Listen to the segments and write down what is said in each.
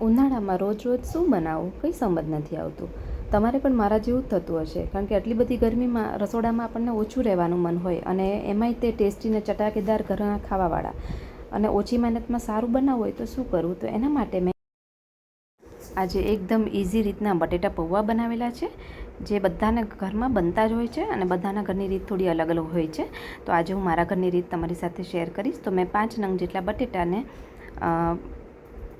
ઉનાળામાં રોજ રોજ શું બનાવવું કંઈ સમજ નથી આવતું. તમારે પણ મારા જેવું જ થતું હશે, કારણ કે આટલી બધી ગરમીમાં, રસોડામાં આપણને ઓછું રહેવાનું મન હોય અને એમાંય તે ટેસ્ટી ને ચટાકેદાર ઘરના ખાવાવાળા. અને ઓછી મહેનતમાં સારું બનાવવું હોય તો શું કરવું? તો એના માટે મેં આજે એકદમ ઇઝી રીતના બટેટા પૌવા બનાવેલા છે, જે બધાને ઘરમાં બનતા જ હોય છે અને બધાના ઘરની રીત થોડી અલગ અલગ હોય છે. તો આજે હું મારા ઘરની રીત તમારી સાથે શેર કરીશ. તો મેં પાંચ નંગ જેટલા બટેટાને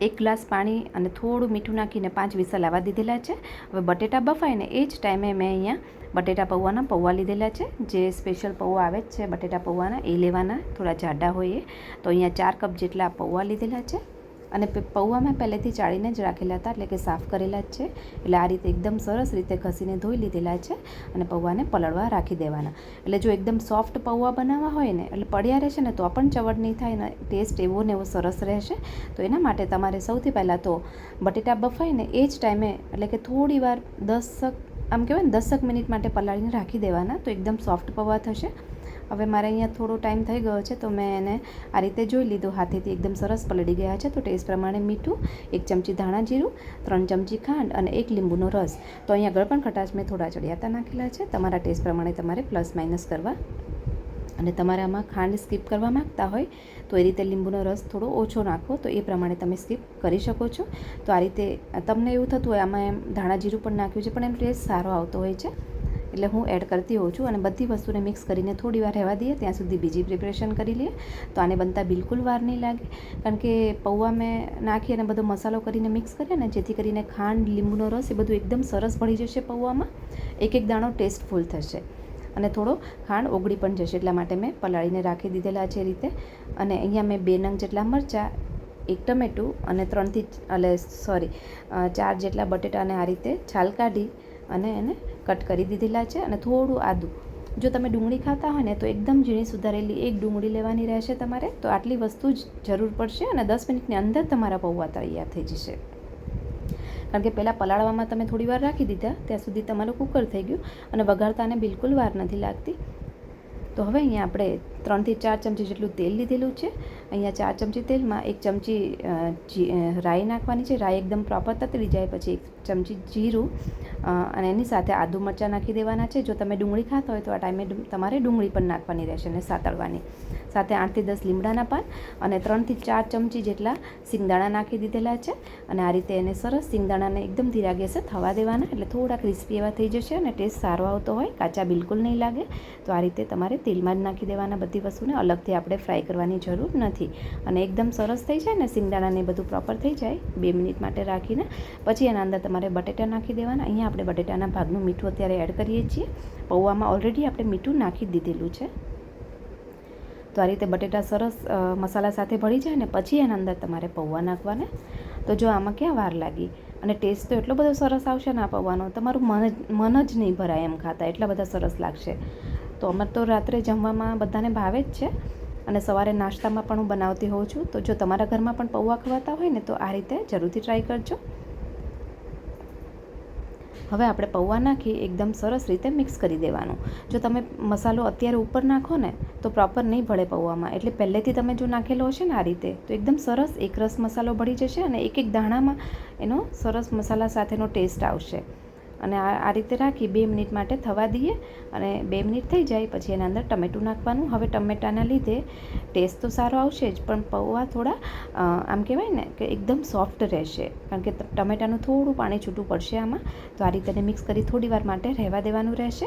એક ગ્લાસ પાણી અને થોડું મીઠું નાખીને પાંચ વિસલ આવવા દીધેલા છે. હવે બટેટા બફાઈને એ જ ટાઈમે મેં અહીંયા બટેટા પૌવાના પૌવા લીધેલા છે. જે સ્પેશિયલ પૌવા આવે જ છે બટેટા પૌવાના, એ લેવાના, થોડા જાડા હોય તો અહીંયા ચાર કપ જેટલા પૌવા લીધેલા છે. અને પૌવા મેં પહેલેથી ચાળીને જ રાખેલા હતા, એટલે કે સાફ કરેલા જ છે. એટલે આ રીતે એકદમ સરસ રીતે ઘસીને ધોઈ લીધેલા છે અને પૌવાને પલળવા રાખી દેવાના. એટલે જો એકદમ સોફ્ટ પૌવા બનાવવા હોય ને, એટલે પડ્યા રહેશે ને, તો પણ ચવડ નહીં થાય ને, ટેસ્ટ એવો ને એવો સરસ રહેશે. તો એના માટે તમારે સૌથી પહેલાં તો બટેટા બફાય ને એ જ ટાઈમે, એટલે કે થોડી વાર દસક, આમ કહેવાય ને, દસક મિનિટ માટે પલાળીને રાખી દેવાના, તો એકદમ સોફ્ટ પૌવા થશે. હવે મારે અહીંયા થોડો ટાઈમ થઈ ગયો છે તો મેં એને આ રીતે જોઈ લીધું. હાથેથી એકદમ સરસ પલળી ગયા છે તો ટેસ્ટ પ્રમાણે મીઠું, એક ચમચી ધાણા જીરું, ત્રણ ચમચી ખાંડ અને એક લીંબુનો રસ. તો અહીંયા ગળપણ ખટાશ મેં થોડા ચડિયાતા નાખેલા છે. તમારા ટેસ્ટ પ્રમાણે તમારે પ્લસ માઇનસ કરવા. અને તમારે આમાં ખાંડ સ્કીપ કરવા માગતા હોય તો એ રીતે લીંબુનો રસ થોડો ઓછો નાખો તો એ પ્રમાણે તમે સ્કીપ કરી શકો છો. તો આ રીતે તમને એવું થતું હોય, આમાં એમ ધાણા જીરું પણ નાખ્યું છે પણ એમ ટેસ્ટ સારો આવતો હોય છે. એટલે હું એડ કરતી હોઉં છું અને બધી વસ્તુને મિક્સ કરીને થોડી વાર રહેવા દઈએ, ત્યાં સુધી બીજી પ્રિપરેશન કરી લઈએ. તો આને બનતા બિલકુલ વાર નહીં લાગે. કારણ કે પૌવા મેં નાખી અને બધો મસાલો કરીને મિક્સ કરીએ ને, જેથી કરીને ખાંડ, લીંબુનો રસ એ બધું એકદમ સરસ ભળી જશે પૌવામાં. એક એક દાણો ટેસ્ટફુલ થશે. અને થોડો ખાંડ ઓગળી પણ જશે, એટલા માટે મેં પલાળીને રાખી દીધેલા છે રીતે. અને અહીંયા મેં બે નંગ જેટલા મરચાં, એક ટમેટું અને ત્રણથી, એટલે સોરી ચાર જેટલા બટેટાને આ રીતે છાલ કાઢી અને એને કટ કરી દીધેલા છે અને થોડું આદું. જો તમે ડુંગળી ખાતા હોય ને, તો એકદમ ઝીણી સુધારેલી એક ડુંગળી લેવાની રહેશે તમારે. તો આટલી વસ્તુ જ જરૂર પડશે અને દસ મિનિટની અંદર તમારા પૌવા તૈયાર થઈ જશે. કારણ કે પહેલાં પલાળવામાં તમે થોડી વાર રાખી દીધા, ત્યાં સુધી તમારું કુકર થઈ ગયું અને વઘારતાને બિલકુલ વાર નથી લાગતી. તો હવે અહીંયા આપણે ત્રણથી ચાર ચમચી જેટલું તેલ લીધેલું છે. અહીંયા ચાર ચમચી તેલમાં એક ચમચી રાઈ નાખવાની છે. રાઈ એકદમ પ્રોપર તતરી જાય, પછી એક ચમચી જીરું અને એની સાથે આદુ મરચાં નાખી દેવાના છે. જો તમે ડુંગળી ખાતા હોય તો આ ટાઈમે તમારે ડુંગળી પણ નાખવાની રહેશે અને સાતળવાની. સાથે આઠથી દસ લીમડાના પાન અને ત્રણથી ચાર ચમચી જેટલા સિંગદાણા નાખી દીધેલા છે. અને આ રીતે એને સરસ સિંગદાણાને એકદમ ધીરા ગેસે થવા દેવાના, એટલે થોડા ક્રિસ્પી એવા થઈ જશે અને ટેસ્ટ સારો આવતો હોય, કાચા બિલકુલ નહીં લાગે, તો આ રીતે તમારે તેલમાં જ નાખી દેવાના બધી વસ્તુને અલગથી આપણે ફ્રાય કરવાની જરૂર નથી. અને એકદમ સરસ થઈ જાય ને સિંગદાણાને બધું પ્રોપર થઈ જાય, બે મિનિટ માટે રાખીને. પછી એના અંદર તમારે બટેટા નાખી દેવાના. અહીંયા આપણે બટેટાના ભાગનું મીઠું અત્યારે એડ કરીએ છીએ. પૌવામાં ઓલરેડી આપણે મીઠું નાખી દીધેલું છે. તો આ રીતે બટેટા સરસ મસાલા સાથે ભળી જાય ને, પછી એના અંદર તમારે પૌવા નાખવાને. તો જો આમાં ક્યાં વાર લાગી? અને ટેસ્ટ તો એટલો બધો સરસ આવશે ને આ પૌવાનો, તમારું મન મન જ નહીં ભરાય એમ ખાતા. એટલા બધા સરસ લાગશે. તો અમારે તો રાત્રે જમવામાં બધાને ભાવે જ છે. અને સવારે નાસ્તામાં પણ હું બનાવતી હોઉં છું. તો જો તમારા ઘરમાં પણ પૌવા ખવાતા હોય ને, તો આ રીતે જરૂરથી ટ્રાય કરજો. હવે આપણે પૌવા નાખી એકદમ સરસ રીતે મિક્સ કરી દેવાનું. જો તમે મસાલો અત્યારે ઉપર નાખો ને, તો પ્રોપર નહીં ભળે પૌવામાં. એટલે પહેલેથી તમે જો નાખેલો હશે ને આ રીતે, તો એકદમ સરસ એકરસ મસાલો ભળી જશે અને એક એક દાણામાં એનો સરસ મસાલા સાથેનો ટેસ્ટ આવશે. અને આ રીતે રાખી બે મિનિટ માટે થવા દઈએ અને બે મિનિટ થઈ જાય પછી એના અંદર ટમેટું નાખવાનું. હવે ટમેટાના લીધે ટેસ્ટ તો સારો આવશે જ, પણ પૌવા થોડા આમ કહેવાય ને કે એકદમ સોફ્ટ રહેશે. કારણ કે ટમેટાનું થોડું પાણી છૂટું પડશે આમાં, તો આ રીતે મિક્સ કરી થોડી વાર માટે રહેવા દેવાનું રહેશે.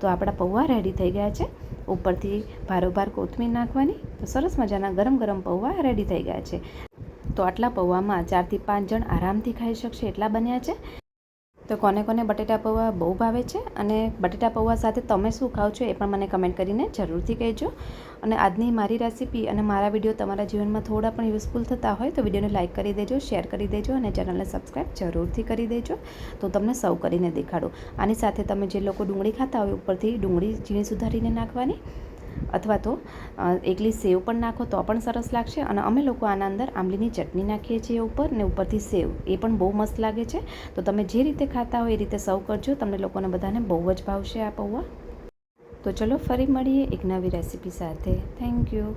તો આપણા પૌવા રેડી થઈ ગયા છે. ઉપરથી ભારોભાર કોથમીર નાખવાની. તો સરસ મજાના ગરમ ગરમ પૌવા રેડી થઈ ગયા છે. તો આટલા પૌવામાં ચારથી પાંચ જણ આરામથી ખાઈ શકશે એટલા બન્યા છે. તો કોને કોને બટેટા પૌવા બહુ ભાવે છે અને બટેટા પૌવા સાથે તમે શું ખાઓ છો એ પણ મને કમેન્ટ કરીને જરૂરથી કહેજો. અને આજની મારી રેસીપી અને મારા વીડિયો તમારા જીવનમાં થોડા પણ યુઝફુલ થતા હોય તો વિડીયોને લાઇક કરી દેજો શેર કરી દેજો અને ચેનલને સબસ્ક્રાઈબ જરૂરથી કરી દેજો. તો તમને સૌ કરીને દેખાડું. આની સાથે તમે જે લોકો ડુંગળી ખાતા હોય ઉપરથી ડુંગળી ઝીણી સુધારીને નાખવાની. અથવા તો એકલી સેવ પણ નાખો તો પણ સરસ લાગશે અને અમે લોકો આના અંદર આંબલીની ચટણી નાખીએ છીએ ઉપર ને ઉપરથી સેવ. એ પણ બહુ મસ્ત લાગે છે. તો તમે જે રીતે ખાતા હોય એ રીતે સર્વ કરજો. તમને લોકોને બધાને બહુ જ ભાવશે આ પૌવા. તો ચલો ફરી મળીએ એક નવી રેસીપી સાથે. Thank you